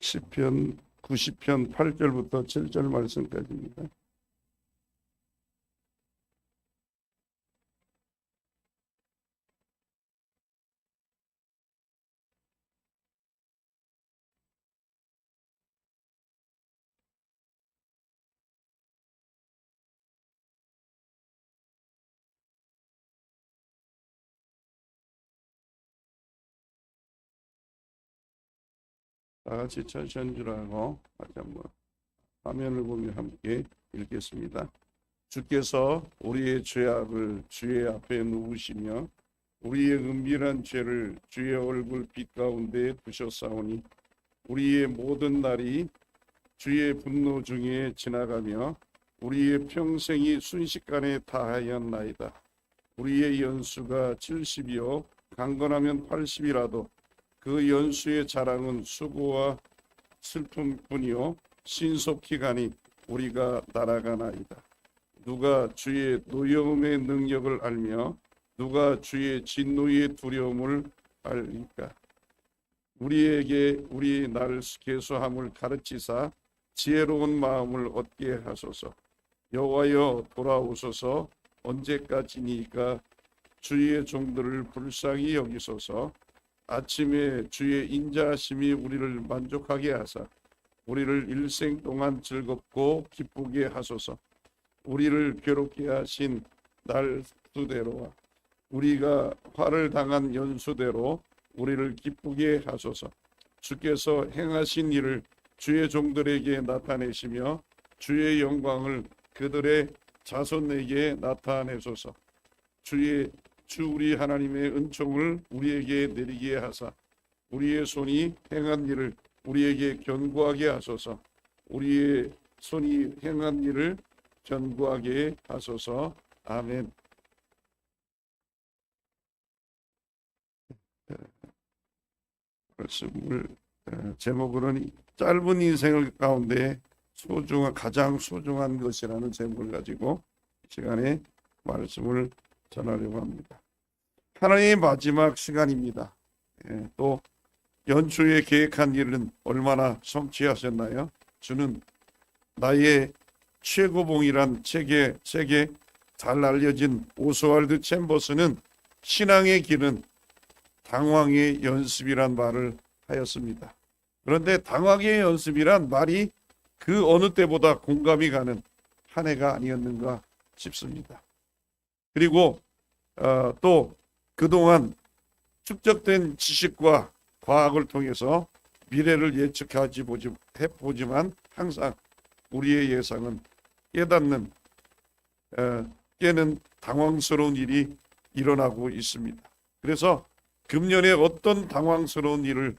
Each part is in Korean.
시편 90편 8절부터 7절 말씀까지입니다. 다 같이 천천히 하고 다시 한번 화면을 보며 함께 읽겠습니다. 주께서 우리의 죄악을 주의 앞에 누우시며 우리의 은밀한 죄를 주의 얼굴 빛 가운데 두셨사오니 우리의 모든 날이 주의 분노 중에 지나가며 우리의 평생이 순식간에 다하였나이다. 우리의 연수가 70이요 강건하면 80이라도 그 연수의 자랑은 수고와 슬픔뿐이요 신속히 가니 우리가 날아가나이다. 누가 주의 노여움의 능력을 알며 누가 주의 진노의 두려움을 알리까? 우리에게 우리 날 계수함을 가르치사 지혜로운 마음을 얻게 하소서. 여호와여 돌아오소서 언제까지니까 주의 종들을 불쌍히 여기소서. 아침에 주의 인자하심이 우리를 만족하게 하사 우리를 일생 동안 즐겁고 기쁘게 하소서. 우리를 괴롭게 하신 날 수대로와 우리가 화를 당한 연수대로 우리를 기쁘게 하소서. 주께서 행하신 일을 주의 종들에게 나타내시며 주의 영광을 그들의 자손에게 나타내소서. 주의 주 우리 하나님의 은총을 우리에게 내리게 하사 우리의 손이 행한 일을 우리에게 견고하게 하소서. 우리의 손이 행한 일을 견고하게 하소서. 아멘. 말씀을 어, 제목으로는 짧은 인생을 가운데 소중한 가장 소중한 것이라는 제목을 가지고 이 시간에 말씀을 전하려고 합니다. 하나님의 마지막 시간입니다. 예, 또 연초에 계획한 일은 얼마나 성취하셨나요? 주는 나의 최고봉이란 책에 책에 잘 알려진 오스왈드 챔버스는 신앙의 길은 당황의 연습이란 말을 하였습니다. 그런데 당황의 연습이란 말이 그 어느 때보다 공감이 가는 한 해가 아니었는가 싶습니다. 그리고 어, 또 그동안 축적된 지식과 과학을 통해서 미래를 예측하지 보지 해보지만 항상 우리의 예상은 깨닫는 어, 깨는 당황스러운 일이 일어나고 있습니다. 그래서 금년에 어떤 당황스러운 일을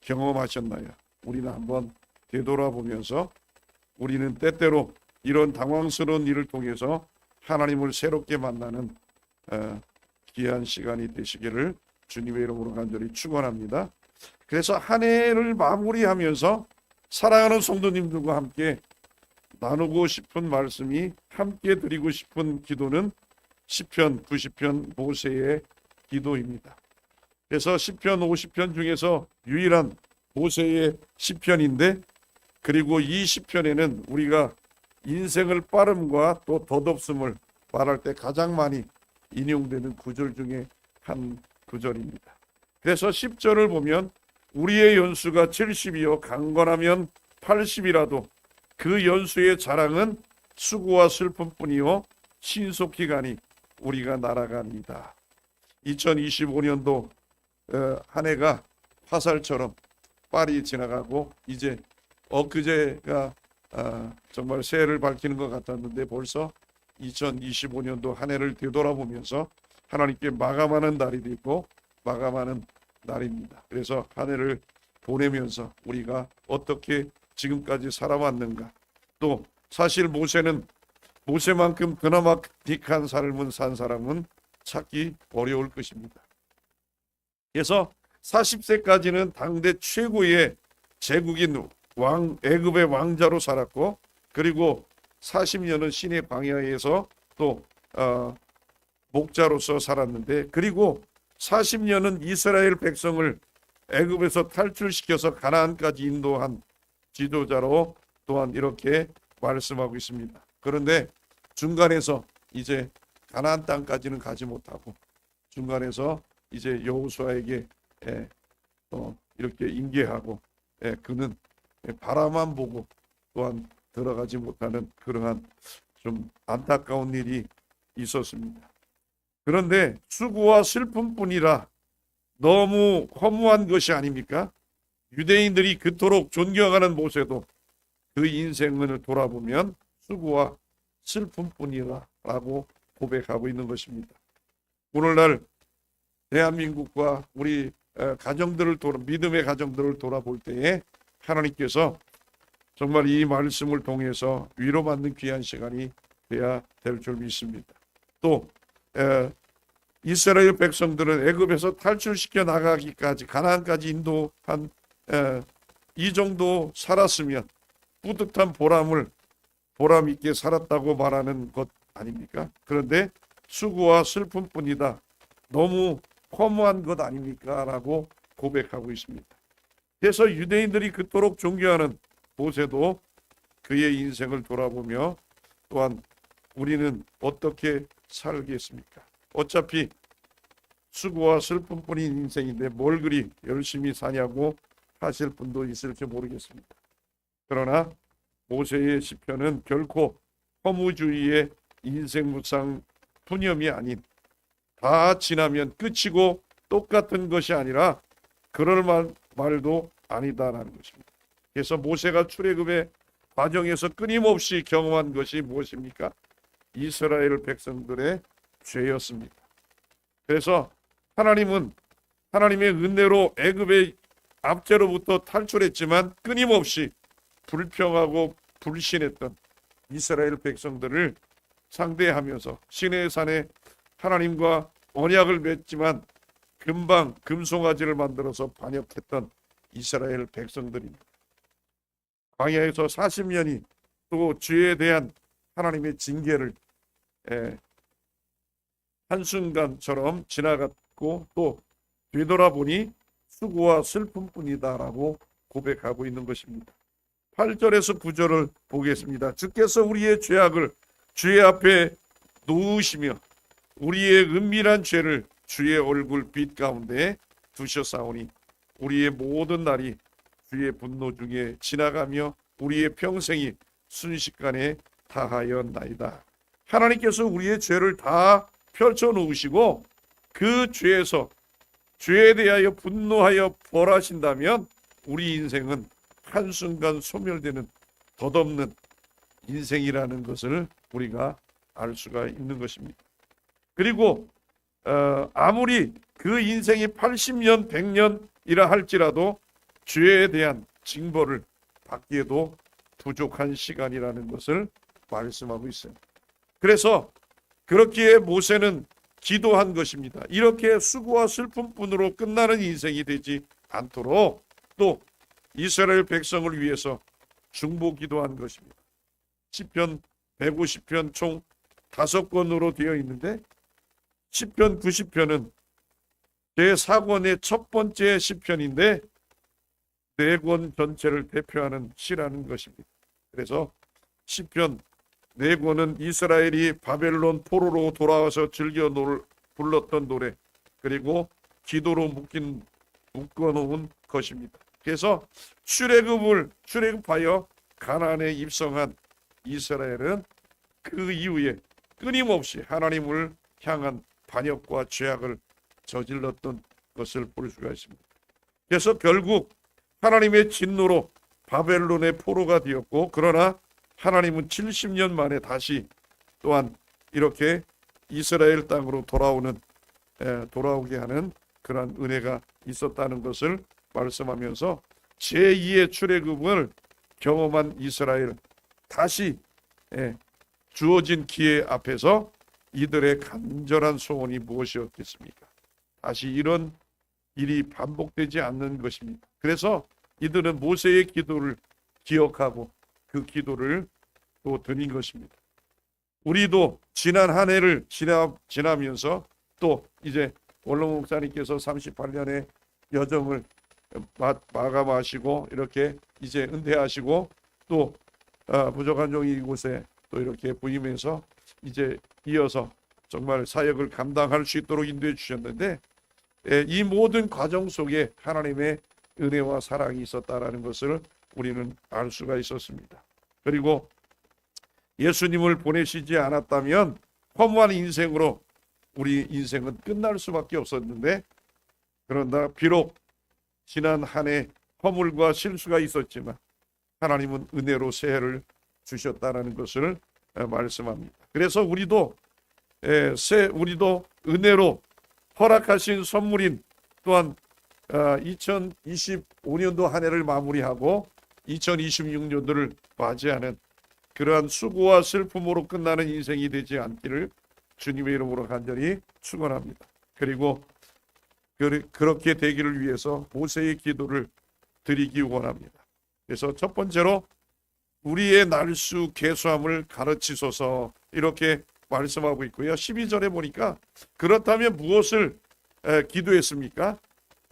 경험하셨나요? 우리는 한번 되돌아보면서 우리는 때때로 이런 당황스러운 일을 통해서 하나님을 새롭게 만나는 어, 귀한 시간이 되시기를 주님의 이름으로 간절히 축원합니다. 그래서 한 해를 마무리하면서 사랑하는 성도님들과 함께 나누고 싶은 말씀이 함께 드리고 싶은 기도는 시편 90편 모세의 기도입니다. 그래서 시편 50편 중에서 유일한 모세의 시편인데 그리고 이 시편에는 우리가 인생을 빠름과 또 덧없음을 말할 때 가장 많이 인용되는 구절 중에 한 구절입니다. 그래서 10절을 보면 우리의 연수가 70이요 강건하면 80이라도 그 연수의 자랑은 수고와 슬픔뿐이요 신속히 가니 우리가 날아갑니다. 2025년도 어, 한 해가 화살처럼 빨리 지나가고 이제 엊그제가 아, 정말 새해를 밝히는 것 같았는데 벌써 2025년도 한 해를 되돌아보면서 하나님께 마감하는 날이 되고 마감하는 날입니다. 그래서 한 해를 보내면서 우리가 어떻게 지금까지 살아왔는가 또 사실 모세는 모세만큼 드라마틱한 삶을 산 사람은 찾기 어려울 것입니다. 그래서 40세까지는 당대 최고의 제국인 왕 애굽의 왕자로 살았고 그리고 40년은 신의 광야에서 또 어, 목자로서 살았는데 그리고 40년은 이스라엘 백성을 애굽에서 탈출시켜서 가나안까지 인도한 지도자로 또한 이렇게 말씀하고 있습니다. 그런데 중간에서 이제 가나안 땅까지는 가지 못하고 중간에서 이제 여호수아에게 예, 어, 이렇게 인계하고 예, 그는 예, 바라만 보고 또한 들어가지 못하는 그러한 좀 안타까운 일이 있었습니다. 그런데 수고와 슬픔뿐이라 너무 허무한 것이 아닙니까? 유대인들이 그토록 존경하는 모세도 그 인생을 돌아보면 수고와 슬픔뿐이라라고 고백하고 있는 것입니다. 오늘날 대한민국과 우리 어, 가정들을 돌아 믿음의 가정들을 돌아볼 때에 하나님께서 정말 이 말씀을 통해서 위로받는 귀한 시간이 돼야 될 줄 믿습니다. 또 에, 이스라엘 백성들은 애굽에서 탈출시켜 나가기까지 가나안까지 인도한 에, 이 정도 살았으면 뿌듯한 보람을 보람 있게 살았다고 말하는 것 아닙니까? 그런데 수고와 슬픔뿐이다. 너무 허무한 것 아닙니까?라고 고백하고 있습니다. 그래서 유대인들이 그토록 존경하는 모세도 그의 인생을 돌아보며 또한 우리는 어떻게 살겠습니까? 어차피 수고와 슬픔뿐인 인생인데 뭘 그리 열심히 사냐고 하실 분도 있을지 모르겠습니다. 그러나 모세의 시편은 결코 허무주의의 인생 무상 푸념이 아닌 다 지나면 끝이고 똑같은 것이 아니라 그럴 말, 말도 아니다라는 것입니다. 그래서 모세가 출애굽의 과정에서 끊임없이 경험한 것이 무엇입니까? 이스라엘 백성들의 죄였습니다. 그래서 하나님은 하나님의 은혜로 애굽의 압제로부터 탈출했지만 끊임없이 불평하고 불신했던 이스라엘 백성들을 상대하면서 시내 산에 하나님과 언약을 맺지만 금방 금송아지를 만들어서 반역했던 이스라엘 백성들입니다. 광야에서 40년이 또 죄에 대한 하나님의 징계를 에, 한순간처럼 지나갔고 또 되돌아보니 수고와 슬픔뿐이다라고 고백하고 있는 것입니다. 8절에서 9절을 보겠습니다. 주께서 우리의 죄악을 주의 앞에 놓으시며 우리의 은밀한 죄를 주의 얼굴 빛 가운데 두셨사오니 우리의 모든 날이 주의 분노 중에 지나가며 우리의 평생이 순식간에 다하였나이다. 하나님께서 우리의 죄를 다 펼쳐 놓으시고 그 죄에서 죄에 대하여 분노하여 벌하신다면 우리 인생은 한순간 소멸되는 덧없는 인생이라는 것을 우리가 알 수가 있는 것입니다. 그리고 어, 아무리 그 인생이 80년, 100년이라 할지라도 죄에 대한 징벌을 받기에도 부족한 시간이라는 것을 말씀하고 있어요. 그래서 그렇기에 모세는 기도한 것입니다. 이렇게 수고와 슬픔뿐으로 끝나는 인생이 되지 않도록 또 이스라엘 백성을 위해서 중보 기도한 것입니다. 시편 150편 총 다섯 권으로 되어 있는데 시편 90편은 제 4권의 첫 번째 시편인데 네 권 전체를 대표하는 시라는 것입니다. 그래서 시편 네 권은 이스라엘이 바벨론 포로로 돌아와서 즐겨 놀, 불렀던 노래 그리고 기도로 묶인 묶어놓은 것입니다. 그래서 출애굽을 출애굽하여 가나안에 입성한 이스라엘은 그 이후에 끊임없이 하나님을 향한 반역과 죄악을 저질렀던 것을 볼 수가 있습니다. 그래서 결국 하나님의 진노로 바벨론의 포로가 되었고 그러나 하나님은 70년 만에 다시 또한 이렇게 이스라엘 땅으로 돌아오는 에, 돌아오게 하는 그러한 은혜가 있었다는 것을 말씀하면서 제2의 출애굽을 경험한 이스라엘 다시 에, 주어진 기회 앞에서 이들의 간절한 소원이 무엇이었겠습니까? 다시 이런 일이 반복되지 않는 것입니다. 그래서 이들은 모세의 기도를 기억하고 그 기도를 또 드린 것입니다. 우리도 지난 한 해를 지나, 지나면서 또 이제 원로 목사님께서 38년의 여정을 마, 마감하시고 이렇게 이제 은퇴하시고 또 아, 부족한 종이 이곳에 또 이렇게 부임해서 이제 이어서 정말 사역을 감당할 수 있도록 인도해 주셨는데 예, 이 모든 과정 속에 하나님의 은혜와 사랑이 있었다라는 것을 우리는 알 수가 있었습니다. 그리고 예수님을 보내시지 않았다면 허무한 인생으로 우리 인생은 끝날 수밖에 없었는데 그러나 비록 지난 한 해 허물과 실수가 있었지만 하나님은 은혜로 새해를 주셨다라는 것을 에, 말씀합니다. 그래서 우리도 에, 새 우리도 은혜로 허락하신 선물인 또한 아, 2025년도 한 해를 마무리하고 2026년도를 맞이하는 그러한 수고와 슬픔으로 끝나는 인생이 되지 않기를 주님의 이름으로 간절히 축원합니다. 그리고 그- 그렇게 되기를 위해서 모세의 기도를 드리기 원합니다. 그래서 첫 번째로 우리의 날수 계수함을 가르치소서 이렇게 말씀하고 있고요. 12절에 보니까 그렇다면 무엇을 에, 기도했습니까?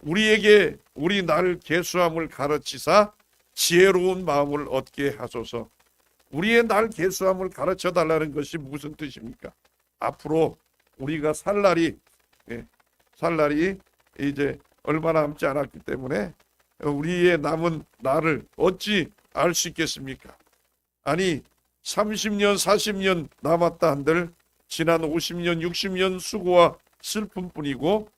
우리에게 우리 날 계수함을 가르치사 지혜로운 마음을 얻게 하소서. 우리의 날 계수함을 가르쳐 달라는 것이 무슨 뜻입니까? 앞으로 우리가 살 날이 예, 살 날이 이제 얼마 남지 않았기 때문에 우리의 남은 날을 어찌 알 수 있겠습니까? 아니 30년 40년 남았다 한들 지난 50년 60년 수고와 슬픔뿐이고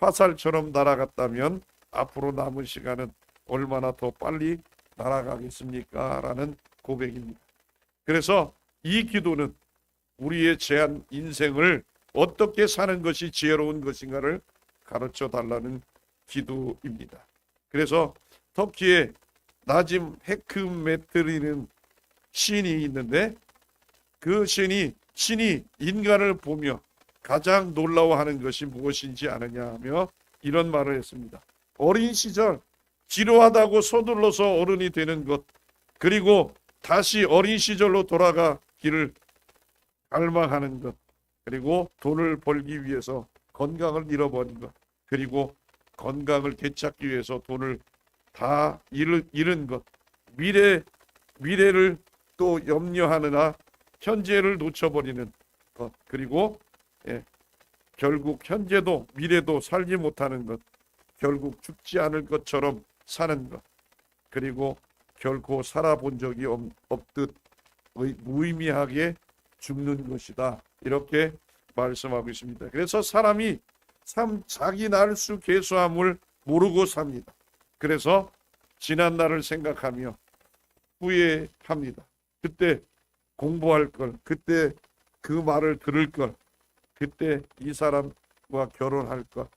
화살처럼 날아갔다면 앞으로 남은 시간은 얼마나 더 빨리 날아가겠습니까? 라는 고백입니다. 그래서 이 기도는 우리의 제한 인생을 어떻게 사는 것이 지혜로운 것인가를 가르쳐 달라는 기도입니다. 그래서 터키에 나짐 헤크메트리는 시인이 있는데 그 시인이 신이 인간을 보며 가장 놀라워하는 것이 무엇인지 아느냐 하며 이런 말을 했습니다. 어린 시절 지루하다고 서둘러서 어른이 되는 것 그리고 다시 어린 시절로 돌아가기를 갈망하는 것 그리고 돈을 벌기 위해서 건강을 잃어버린 것 그리고 건강을 되찾기 위해서 돈을 다 잃은 것 미래 미래를 또 염려하느라 현재를 놓쳐버리는 것 그리고 예, 결국 현재도 미래도 살지 못하는 것 결국 죽지 않을 것처럼 사는 것 그리고 결코 살아본 적이 없, 없듯 의- 무의미하게 죽는 것이다 이렇게 말씀하고 있습니다. 그래서 사람이 참 자기 날수 계수함을 모르고 삽니다. 그래서 지난 날을 생각하며 후회합니다. 그때 공부할 걸, 그때 그 말을 들을 걸, 그때 이 사람과 결혼할 걸.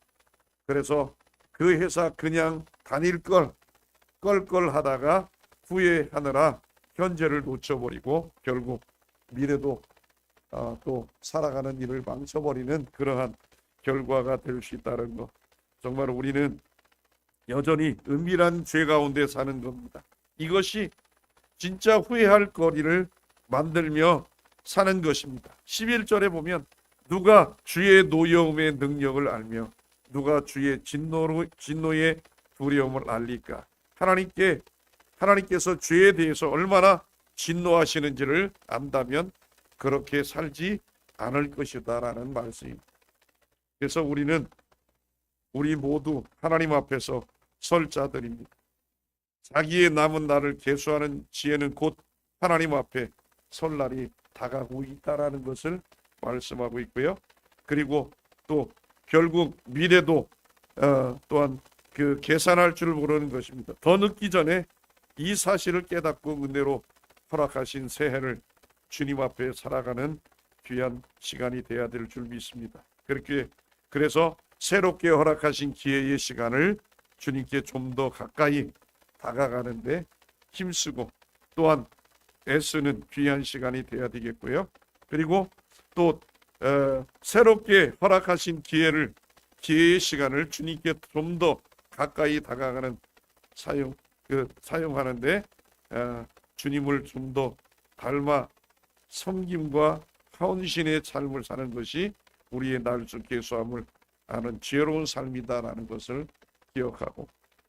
그래서 그 회사 그냥 다닐 걸, 껄껄 하다가 후회하느라 현재를 놓쳐버리고 결국 미래도 아, 또 살아가는 일을 망쳐버리는 그러한 결과가 될 수 있다는 것. 정말 우리는 여전히 은밀한 죄 가운데 사는 겁니다. 이것이 진짜 후회할 거리를 만들며 사는 것입니다. 11절에 보면 누가 주의 노여움의 능력을 알며 누가 주의 진노로, 진노의 두려움을 알리까? 하나님께 하나님께서 죄에 대해서 얼마나 진노하시는지를 안다면 그렇게 살지 않을 것이다라는 말씀입니다. 그래서 우리는 우리 모두 하나님 앞에서 설 자들입니다. 자기의 남은 날을 계수하는 지혜는 곧 하나님 앞에 설 날이 다가오고 있다라는 것을 말씀하고 있고요. 그리고 또 결국 미래도 어, 또한 그 계산할 줄 모르는 것입니다. 더 늦기 전에 이 사실을 깨닫고 은혜로 허락하신 새해를 주님 앞에 살아가는 귀한 시간이 되어야 될 줄 믿습니다. 그렇게 그래서 새롭게 허락하신 기회의 시간을 주님께 좀 더 가까이 다가가는데 힘쓰고 또한 애쓰는 귀한 시간이 되어야 되겠고요. 그리고 또 어, 새롭게 허락하신 기회를 기회의 시간을 주님께 좀 더 가까이 다가가는 사용 그 사용하는데 어, 주님을 좀 더 닮아 섬김과 헌신의 삶을 사는 것이 우리의 날수 계수함을 아는 지혜로운 삶이다라는 것을 기억하고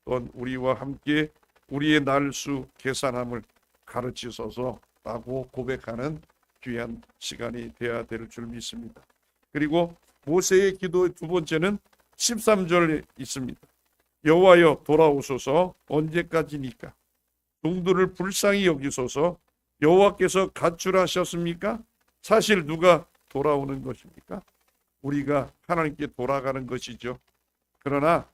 또한 우리와 함께 우리의 날수 계산함을 가르치소서라고 고백하는 귀한 시간이 되어야 될 줄 믿습니다. 그리고 모세의 기도의 두 번째는 13절에 있습니다. 여호와여 돌아오소서 언제까지니까 동들을 불쌍히 여기소서 여호와께서 가출하셨습니까? 사실 누가 돌아오는 것입니까? 우리가 하나님께 돌아가는 것이죠. 그러나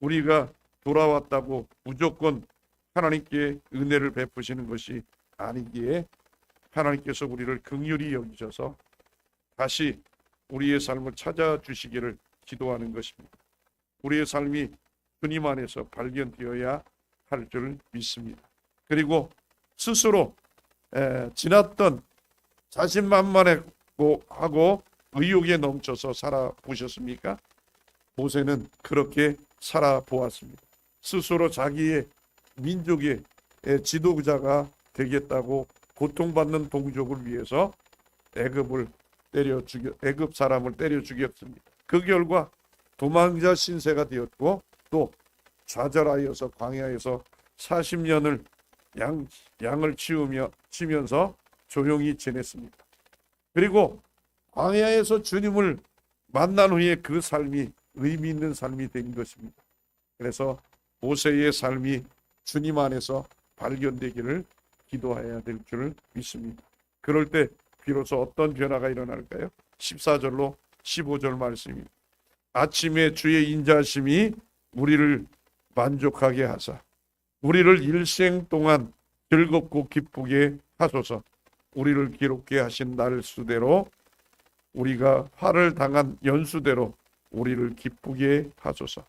우리가 돌아왔다고 무조건 하나님께 은혜를 베푸시는 것이 아니기에 하나님께서 우리를 긍휼히 여기셔서 다시 우리의 삶을 찾아주시기를 기도하는 것입니다. 우리의 삶이 주님 안에서 발견되어야 할 줄 믿습니다. 그리고 스스로 에, 지났던 자신만만하고 하고 의욕에 넘쳐서 살아보셨습니까? 모세는 그렇게 살아보았습니다. 스스로 자기의 민족의 에, 지도자가 되겠다고 고통받는 동족을 위해서 애굽을 때려 죽여 애굽 사람을 때려 죽였습니다. 그 결과 도망자 신세가 되었고 또 좌절하여서 광야에서 40년을 양 양을 치우며 치면서 조용히 지냈습니다. 그리고 광야에서 주님을 만난 후에 그 삶이 의미 있는 삶이 된 것입니다. 그래서 모세의 삶이 주님 안에서 발견되기를 기도해야 될 줄 믿습니다. 그럴 때 비로소 어떤 변화가 일어날까요? 14절로 15절 말씀입니다. 아침에 주의 인자심이 우리를 만족하게 하사 우리를 일생 동안 즐겁고 기쁘게 하소서 우리를 기롭게 하신 날 수대로 우리가 화를 당한 연수대로 우리를 기쁘게 하소서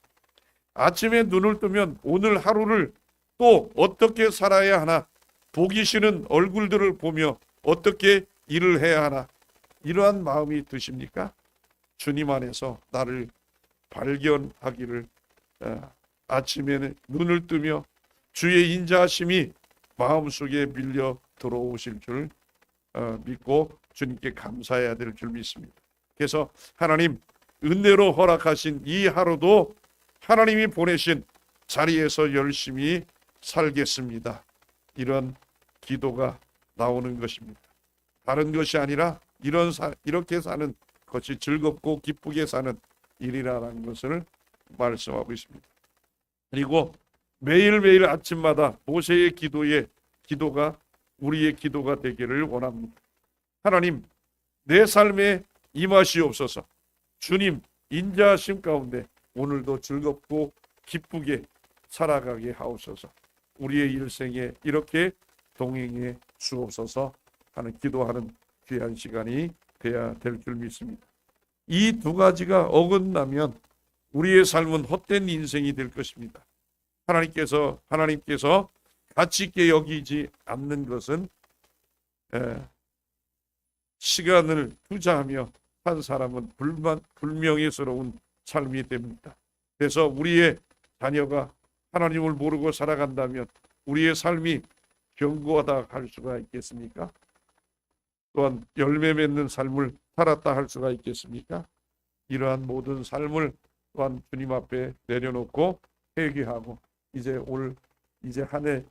아침에 눈을 뜨면 오늘 하루를 또 어떻게 살아야 하나 보기 싫은 얼굴들을 보며 어떻게 일을 해야 하나 이러한 마음이 드십니까? 주님 안에서 나를 발견하기를 어, 아침에는 눈을 뜨며 주의 인자하심이 마음속에 밀려 들어오실 줄 어, 믿고 주님께 감사해야 될 줄 믿습니다. 그래서 하나님 은혜로 허락하신 이 하루도 하나님이 보내신 자리에서 열심히 살겠습니다. 이런 기도가 나오는 것입니다. 다른 것이 아니라 이런 사, 이렇게 사는 것이 즐겁고 기쁘게 사는 일이라는 것을 말씀하고 있습니다. 그리고 매일매일 아침마다 모세의 기도에 기도가 우리의 기도가 되기를 원합니다. 하나님, 내 삶에 임하시옵소서. 주님, 인자하심 가운데 오늘도 즐겁고 기쁘게 살아가게 하옵소서. 우리의 일생에 이렇게 동행해 주옵소서 하는 기도하는 귀한 시간이 돼야 될 줄 믿습니다. 이 두 가지가 어긋나면 우리의 삶은 헛된 인생이 될 것입니다. 하나님께서 하나님께서 가치 있게 여기지 않는 것은 에, 시간을 투자하며 한 사람은 불만 불명예스러운 삶이 됩니다. 그래서 우리의 자녀가 하나님을 모르고 살아간다면 우리의 삶이 견고하다 할 수가 있겠습니까? 또한 열매 맺는 삶을 살았다 할 수가 있겠습니까? 이러한 모든 삶을 또한 주님 앞에 내려놓고 회개하고 이제 올 이제 한해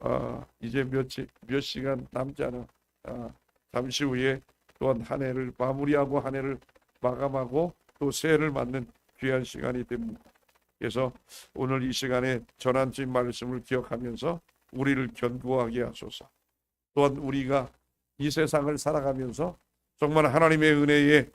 어, 이제 며칠 몇 시간 남지 않아 어, 잠시 후에 또한 한 해를 마무리하고 한 해를 마감하고 또 새해를 맞는 귀한 시간이 됩니다. 그래서 오늘 이 시간에 전한 주님 말씀을 기억하면서 우리를 견고하게 하소서. 또한 우리가 이 세상을 살아가면서 정말 하나님의 은혜에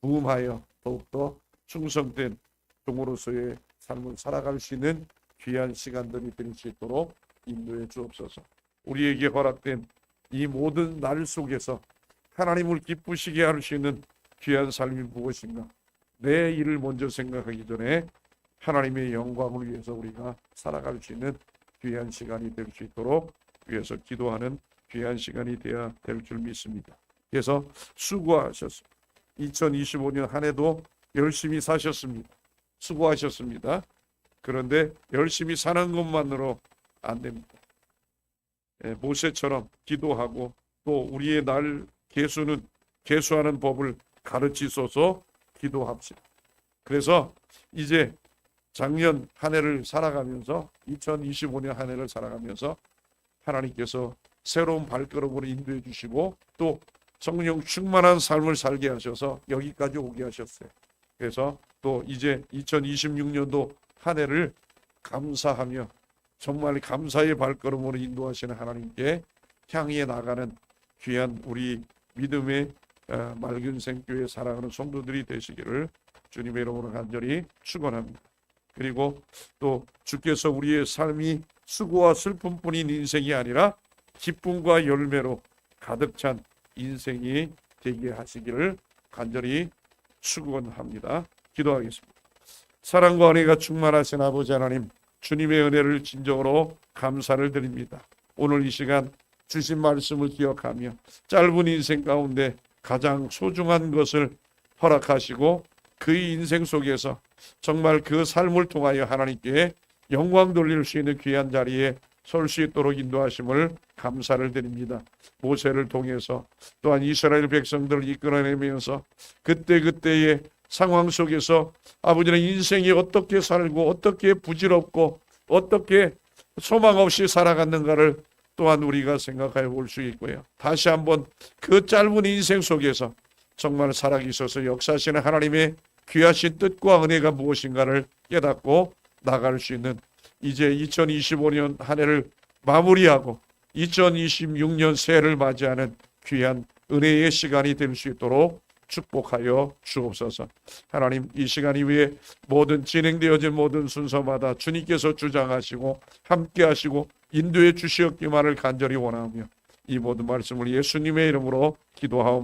부음하여 더욱더 충성된 종으로서의 삶을 살아갈 수 있는 귀한 시간들이 될 수 있도록 인도해 주옵소서. 우리에게 허락된 이 모든 날 속에서 하나님을 기쁘시게 할 수 있는 귀한 삶이 무엇인가? 내 일을 먼저 생각하기 전에 하나님의 영광을 위해서 우리가 살아갈 수 있는 귀한 시간이 될 수 있도록 위해서 기도하는 귀한 시간이 되어야 될 줄 믿습니다. 그래서 수고하셨습니다. 2025년 한 해도 열심히 사셨습니다. 수고하셨습니다. 그런데 열심히 사는 것만으로 안 됩니다. 예, 모세처럼 기도하고 또 우리의 날 개수는 개수하는 법을 가르치소서 기도합시다. 그래서 이제 작년 한 해를 살아가면서 2025년 한 해를 살아가면서 하나님께서 새로운 발걸음으로 인도해 주시고 또 성령 충만한 삶을 살게 하셔서 여기까지 오게 하셨어요. 그래서 또 이제 2026년도 한 해를 감사하며 정말 감사의 발걸음으로 인도하시는 하나님께 향해 나가는 귀한 우리 믿음의 어, 맑은 생교회 사랑하는 성도들이 되시기를 주님의 이름으로 간절히 축원합니다. 그리고 또 주께서 우리의 삶이 수고와 슬픔뿐인 인생이 아니라 기쁨과 열매로 가득 찬 인생이 되게 하시기를 간절히 축원합니다. 기도하겠습니다. 사랑과 은혜가 충만하신 아버지 하나님, 주님의 은혜를 진정으로 감사를 드립니다. 오늘 이 시간 주신 말씀을 기억하며 짧은 인생 가운데 가장 소중한 것을 허락하시고 그 인생 속에서 정말 그 삶을 통하여 하나님께 영광 돌릴 수 있는 귀한 자리에 설 수 있도록 인도하심을 감사를 드립니다. 모세를 통해서 또한 이스라엘 백성들을 이끌어내면서 그때그때의 상황 속에서 아버지는 인생이 어떻게 살고 어떻게 부질없고 어떻게 소망 없이 살아갔는가를 또한 우리가 생각해 볼 수 있고요. 다시 한번 그 짧은 인생 속에서 정말 살아계셔서 역사하시는 하나님의 귀하신 뜻과 은혜가 무엇인가를 깨닫고 나갈 수 있는 이제 2025년 한 해를 마무리하고 2026년 새해를 맞이하는 귀한 은혜의 시간이 될 수 있도록 축복하여 주옵소서. 하나님 이 시간 이후에 모든 진행되어진 모든 순서마다 주님께서 주장하시고 함께하시고 인도해 주시었기만을 간절히 원하며 이 모든 말씀을 예수님의 이름으로 기도하옵.